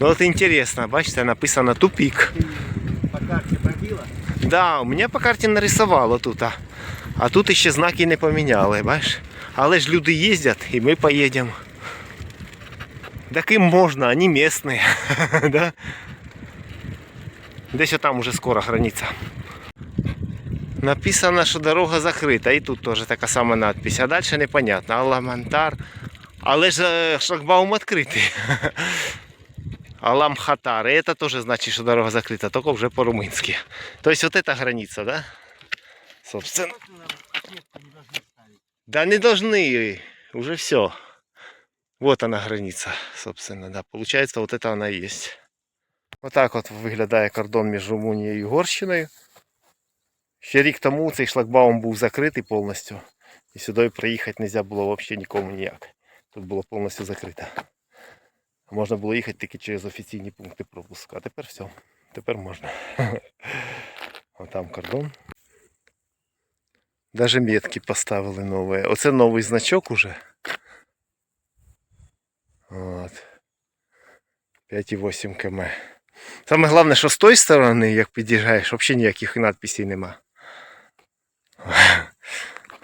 Ну от інтересно, бачите, написано тупик. По карте пробила? Да, у мене по карті нарисувало тут. А, а тут ще знаки не поміняли, бачиш? Але ж люди їздять і ми поїдемо. Таким можна, вони місні. да? Десь там уже скоро границя. Написано, що дорога закрита, і тут теж така сама надпись. А далі непонятно. Аламантар. Але ж е, шлагбаум відкритий. Аламхатар. И это тоже значит, что дорога закрыта, только уже по-румынски. То есть вот эта граница, да? Собственно. Да не должны, уже все. Вот она граница, собственно, да. Получается, вот это она и есть. Вот так от виглядає кордон між Румунією і Угорщиною. Ще рік тому цей шлагбаум був закритий повністю. І сюди проїхати не можна було взагалі нікому ніяк. Тут було повністю закрито. Можна було їхати тільки через офіційні пункти пропуску. А тепер все. Тепер можна. Отам кордон. Даже метки поставили нові. Оце новий значок уже. От. 5,8 км. Саме головне, що з тої сторони, як під'їжджаєш, взагалі ніяких надписей нема.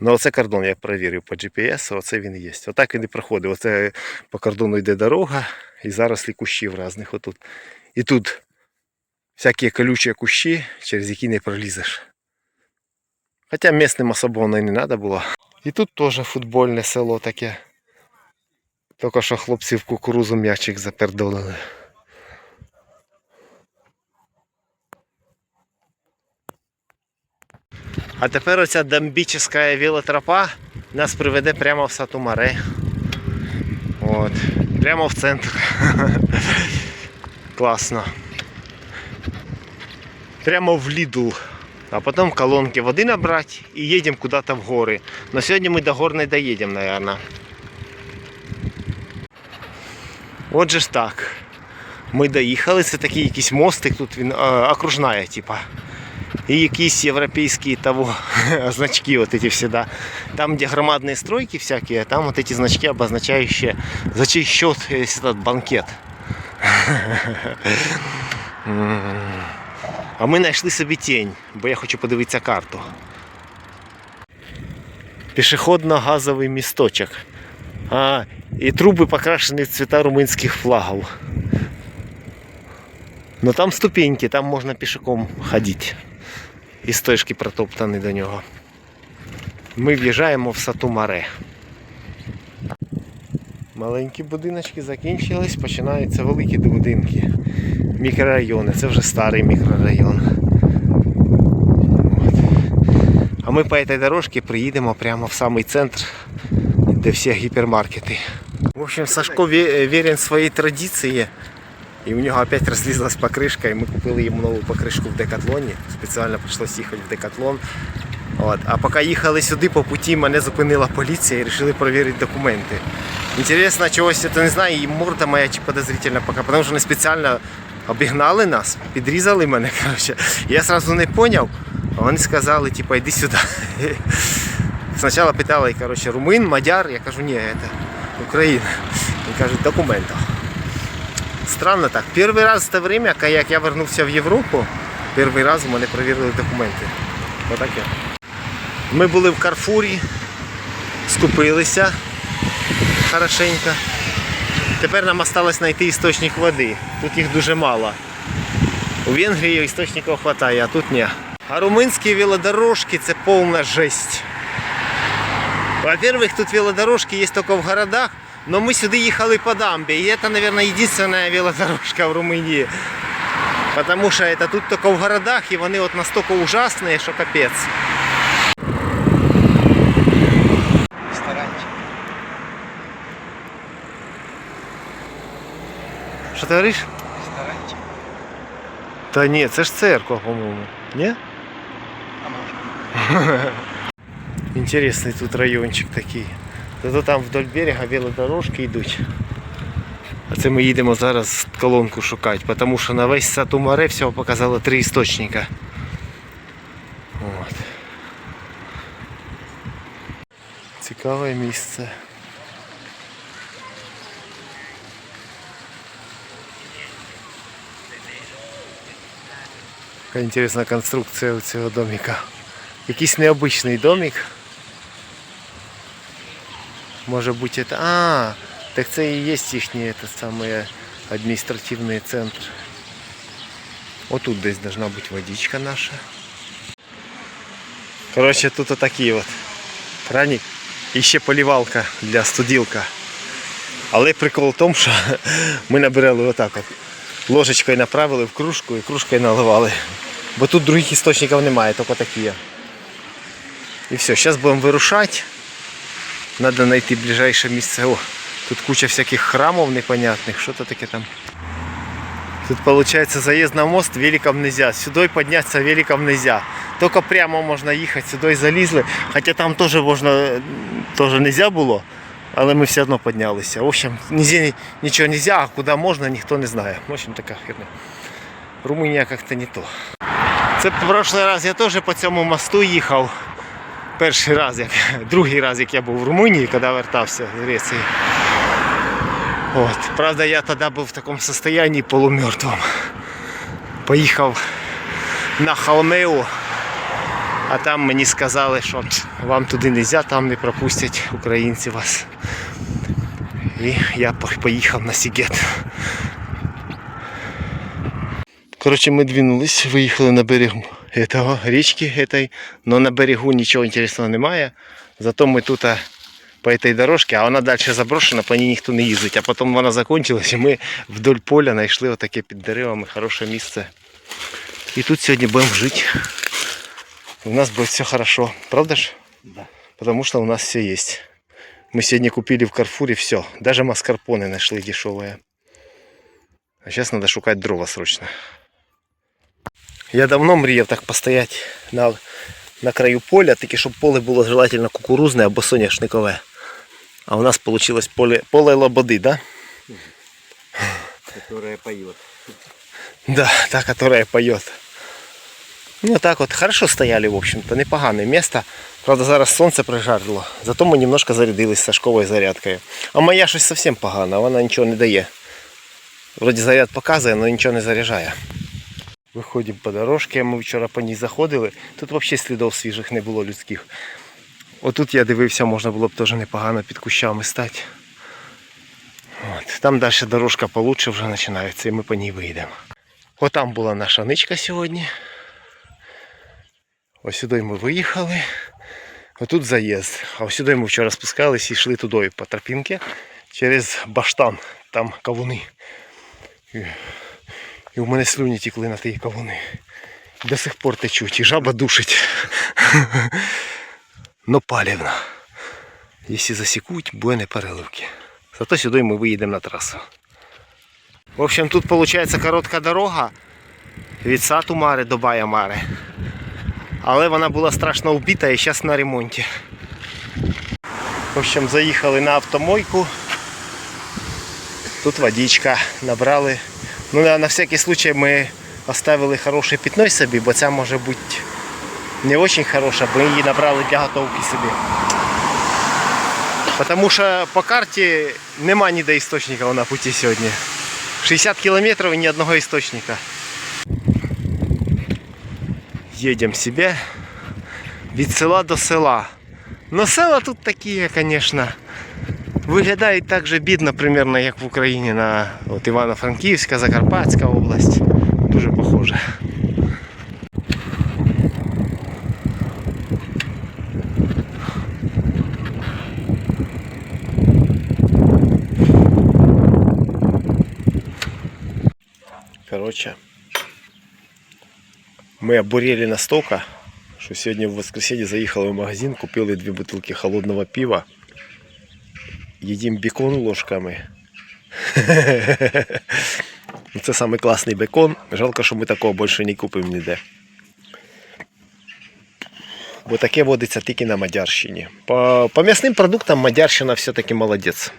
Ну, оце кордон, я перевірив по GPS, оце він є. Отак він і проходить. Оце по кордону йде дорога і зарослі кущів різних отут. І тут всякі колючі кущі, через які не пролізеш. Хоча місним особо і не треба було. І тут теж футбольне село таке. Тільки що хлопці в кукурузу м'ячик запердолили. А тепер оця дамбічна велотропа нас приведе прямо в Сатумаре. От. Прямо в центр. Класно. Прямо в Лідл. А потом колонки воды набрать и едем куда-то в горы. Но сегодня мы до гор не доедем, наверное. От же ж так. Ми доїхали, це такий якийсь мостик, тут він а, окружная, типа. І якісь європейські того, значки вот эти всегда. Там, где громадные стройки всякие, там вот эти значки, обозначающие, за чей счет весь этот банкет. М. А ми знайшли собі тінь, бо я хочу подивитися карту. Пішохідно-газовий місточок. А, і труби покрашені в цвіта румунських флагів. Но там ступеньки, там можна пішоком ходити. І стежки протоптані до нього. Ми в'їжджаємо в Сатумаре. Маленькі будиночки закінчились, починаються великі будинки. Мікрорайони, це вже старий мікрорайон. От. А ми по этой дорожці приїдемо прямо в самий центр, де всі гіпермаркети. В общем, Сашко вірен своїй традиції. І у нього опять розлізлась покришка, і ми купили йому нову покришку в Декатлоні. Спеціально прийшлось їхати в Декатлон. От. А поки їхали сюди по путі, мене зупинила поліція і вирішили перевірити документи. Інтересно, чогось я не знаю, і морда моя чи подозрительна поки, тому що вони спеціально обігнали нас, підрізали мене. Коротше. Я одразу не зрозумів, а вони сказали, типу, йди сюди. Спочатку питали, коротше, румин, мадяр, я кажу, ні, це Україна. Вони кажуть, документи. Странно так. Перший раз в те время, як я вернувся в Європу, перший раз у мене перевірили документи. Отаке. Ми були в Карфурі, скупилися хорошенько. Тепер нам осталось знайти істочник води. Тут їх дуже мало. У Венгрії істочників вистачає, а тут ні. А румунські велодорожки це повна жесть. Во-первых, тут велодорожки есть только в городах, но мы сюда ехали по дамбе, и это, наверное, единственная велодорожка в Румынии. Потому что это тут только в городах, и они вот настолько ужасные, что капец. Ресторанчик. Что ты говоришь? Ресторанчик. Да нет, это ж церковь, по-моему. Не? А может Интересный тут райончик такий. Зато там вдоль берега велодорожки йдуть. А це ми їдемо зараз колонку шукати, тому що на весь сад Умаре всього показало три істочника. От. Цікаве місце. Така інтересна конструкція у цього домика. Якийсь необичний домик. Може бути це. А, так це і є їхній адміністративний центр. Отут десь должна бути водичка наша. Коротше, тут отакий от краник. І ще полівалка для студілка. Але прикол в тому, що ми набирали отак от. Ложечкою направили в кружку і кружкою наливали. Бо тут других істочників немає, тільки такі. І все, зараз будемо вирушати. Надо знайти ближайше місце. О, тут куча всяких храмов непонятних. Що то таке там? Тут получается заезд на мост великом нельзя. Сюди подняться великом нельзя. Только прямо можна їхати, сюди залізли. Хоча там теж можна, теж нельзя було. Але ми все одно піднялися. В общем, нигде нічого нельзя, а куди можна, ніхто не знає. В общем, така херня. Румунія як-то не то. Це в прошлый раз я теж по цьому мосту їхав. Перший раз, як, другий раз, як я був в Румунії, коли вертався з Греції. От. Правда, я тоді був в такому состоянии полумертвому. Поїхав на Халмеу, а там мені сказали, що вам туди не можна, там не пропустять українці вас. І я поїхав на Сігет. Коротше, ми двинулись, виїхали на берег этого, річки этой, но на берегу нічого інтересного немає. Зато ми тут а, по этой дорожке, а вона далі заброшена, по ній ніхто не їздить. А потім вона закончилась і ми вдоль поля знайшли отаке під деревами хороше місце. І тут сьогодні будемо жити. У нас будет все хорошо. Правда ж? Да. Потому что у нас все есть. Мы сегодня купили в Карфуре все. Даже маскарпоне нашли дешевые. А сейчас надо шукать дрова срочно. Я давно мріяв так постоять на, на краю поля, таки щоб поле було желательно кукурузне або соняшникове. А у нас получилось поле, поле лободи, да? Которая поет. Да, та, которая поет. Ну так вот, хорошо стояли, в общем-то, непогане место. Правда, зараз сонце прижарило. Зато ми немножко зарядились Сашковою зарядкою. А моя щось зовсім погана, вона нічого не дає. Вроді заряд показує, але нічого не заряджає. Виходимо по дорожці, ми вчора по ній заходили. Тут взагалі слідів свіжих не було людських. Отут я дивився, можна було б теж непогано під кущами стати. От. Там далі дорожка получше вже починається і ми по ній вийдемо. Отам була наша ничка сьогодні. Ось сюди ми виїхали. Отут заїзд. А ось сюди ми вчора спускались і йшли туди по тропінки через баштан. Там кавуни. І, у мене слюні тікли на ті кавуни. До сих пор течуть. І жаба душить. Но палівна. Якщо засікуть, буде не переливки. Зато сюди ми виїдемо на трасу. В общем, тут виходить коротка дорога від Сату Мари до Бая Мари. Але вона була страшно вбита і зараз на ремонті. В общем, заїхали на автомойку. Тут водичка набрали. Ну, на, на всякий случай ми оставили хороше пітно собі, бо ця може бути не дуже хороша, бо її набрали для готовки собі. Потому що по карті нема ніде істочника на путі сьогодні. 60 кілометрів і ні одного істочника. Їдемо себе від села до села. Но села тут такі, звісно, виглядають так же бідно, примерно, як в Україні на от Івано-Франківська, Закарпатська область. Дуже похоже. Короче, мы обурели настолько, что сегодня в воскресенье заехали в магазин, купили две бутылки холодного пива. Їдім бекон ложками. Це самий класний бекон. Жалко, що ми такого більше не купимо ніде. Бо таке водиться тільки на Мадярщині. По, по м'ясним продуктам Мадярщина все-таки молодець.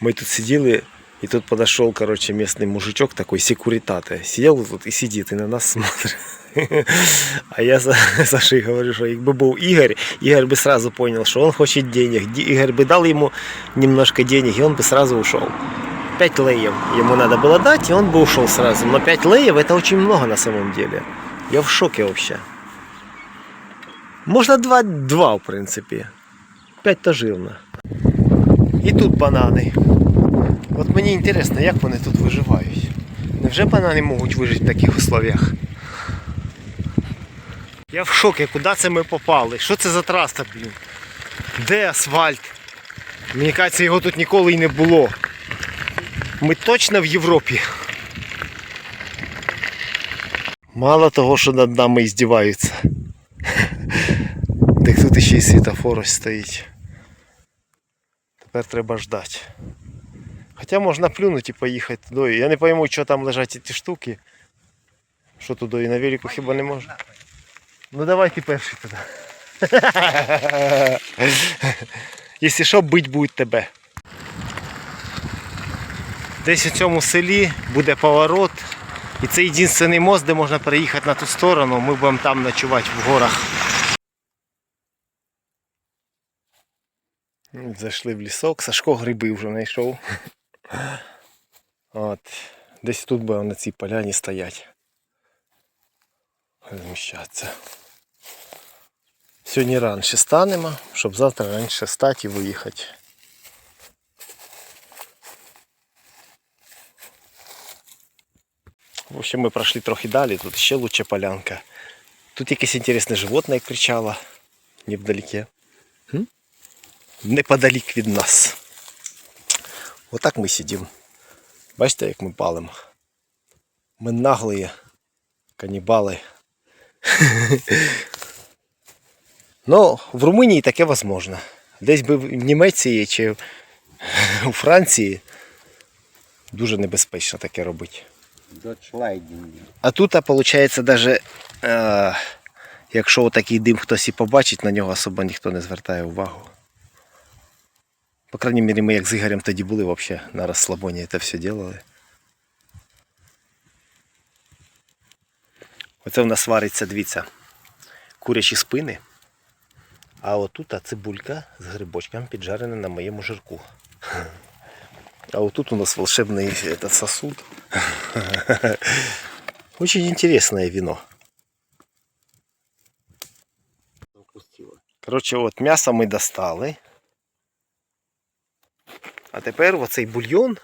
Мы тут сидели, и тут подошел, короче, местный мужичок такой, секуритаты. Сидел тут и сидит, и на нас смотрит. А я за Сашей говорю, что якби был Игорь, Игорь бы сразу понял, что он хочет денег. Ди- Игорь бы дал ему немножко денег, и он бы сразу ушел. 5 леев ему надо было дать, и он бы ушел сразу. Но 5 леев это очень много на самом деле. Я в шоке вообще. Можно 2, 2 в принципі. 5 то жирно. І тут банани. От мені інтересно, як вони тут виживають. Невже банани можуть вижити в таких условиях? Я в шокі, куди це ми попали? Що це за траса, блін? Де асфальт? Мені кажеться, його тут ніколи і не було. Ми точно в Європі. Мало того, що над нами здіваються. Так тут ще й світофор ось стоїть. Тепер треба ждати. Хоча можна плюнути і поїхати туди. Я не пойму, що там лежать ці штуки. Що туди і на велику хіба не можна. Ну давай ти перший туди. Якщо що, бить будуть тебе. Десь у цьому селі буде поворот. І це єдиний мост, де можна переїхати на ту сторону. Ми будемо там ночувати в горах. Зайшли в лісок, Сашко гриби вже знайшов. От. Десь тут будемо на цій поляні стоять. Розміщатися. Сьогодні раніше станемо, щоб завтра раніше стати і виїхати. В общем, ми пройшли трохи далі, тут ще лучше полянка. Тут якесь інтересне животне кричало невдалеке. Неподалік від нас. Отак ми сидимо. Бачите, як ми палимо. Ми наглі канібали. Ну, в Румунії таке возможно. Десь би в Німеччині чи у Франції дуже небезпечно таке робити. А тут, виходить, навіть е, якщо такий дим хтось і побачить, на нього особо ніхто не звертає увагу. По крайній мірі, ми як з Ігорем тоді були взагалі на розслабоні це все робили. Оце в нас вариться, дивіться, курячі спини. А отут цибулька з грибочками піджарена на моєму жирку. А вот тут у нас волшебный этот сосуд. Очень интересное вино. Коротше, от м'ясо ми достали. А тепер оцей бульйон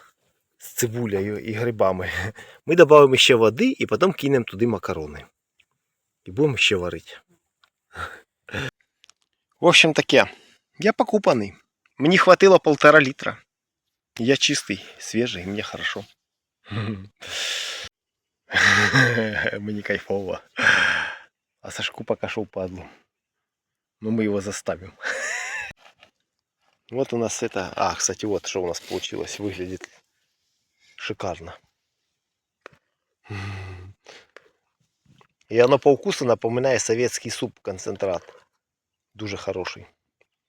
з цибулею і грибами ми додамо ще води і потім кинемо туди макарони. І будемо ще варити. В общем таке, я покупаний. Мені хватило полтора літра. Я чистый, свежий, мне хорошо. Мне кайфово. А Сашку пока шел падлу. Но мы его заставим. Вот у нас это... А, кстати, вот что у нас получилось. Выглядит шикарно. И оно по вкусу напоминает советский суп концентрат. Дуже хороший.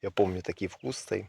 Я помню такий вкус цей.